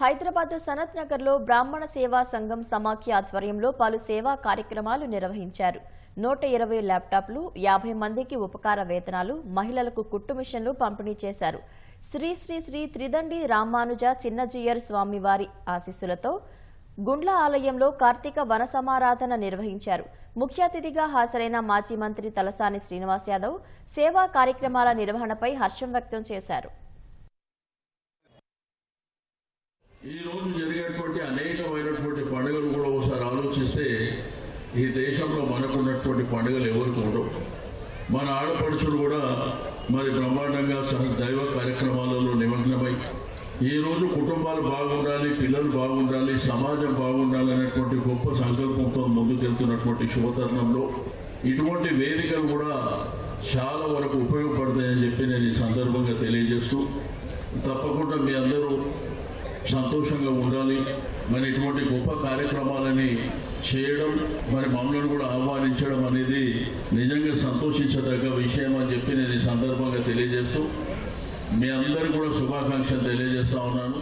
హైదరాబాద్ సనత్ నగర్లో బ్రాహ్మణ సేవా సంఘం సమాఖ్య ఆధ్వర్యంలో పలు సేవా కార్యక్రమాలు నిర్వహించారు. నూట ఇరవై ల్యాప్టాప్లు యాభై మందికి ఉపకార వేతనాలు మహిళలకు కుట్టు మిషన్లు పంపిణీ చేశారు. శ్రీ శ్రీ శ్రీ త్రిదండి రామానుజ చిన్నజీయర్ స్వామివారి ఆశీస్సులతో గుండ్ల ఆలయంలో కార్తీక వన సమారాధన నిర్వహించారు. ముఖ్య అతిథిగా హాజరైన మాజీ మంత్రి తలసాని శ్రీనివాస్ యాదవ్ సేవా కార్యక్రమాల నిర్వహణపై హర్షం వ్యక్తం చేశారు ఈ రోజు జరిగేటువంటి అనేకమైనటువంటి పండుగలు కూడా ఒకసారి ఆలోచిస్తే ఈ దేశంలో మనకున్నటువంటి పండుగలు ఎవరికి ఉండవు. మన ఆడపడుచులు కూడా మరి బ్రహ్మాండంగా సహ దైవ కార్యక్రమాలలో నిమగ్నమై ఈ రోజు కుటుంబాలు బాగుండాలి పిల్లలు బాగుండాలి సమాజం బాగుండాలి అనేటువంటి గొప్ప సంకల్పంతో ముందుకెళ్తున్నటువంటి శుభతరుణంలో ఇటువంటి వేదికలు కూడా చాలా వరకు ఉపయోగపడతాయని చెప్పి నేను ఈ సందర్భంగా తెలియజేస్తూ తప్పకుండా మీ అందరూ సంతోషంగా ఉండాలి. మరి ఇటువంటి గొప్ప కార్యక్రమాలని చేయడం మరి మమ్మల్ని కూడా ఆహ్వానించడం అనేది నిజంగా సంతోషించదగ్గ విషయం అని చెప్పి నేను ఈ సందర్భంగా తెలియజేస్తూ మీ అందరికీ కూడా శుభాకాంక్షలు తెలియజేస్తా ఉన్నాను.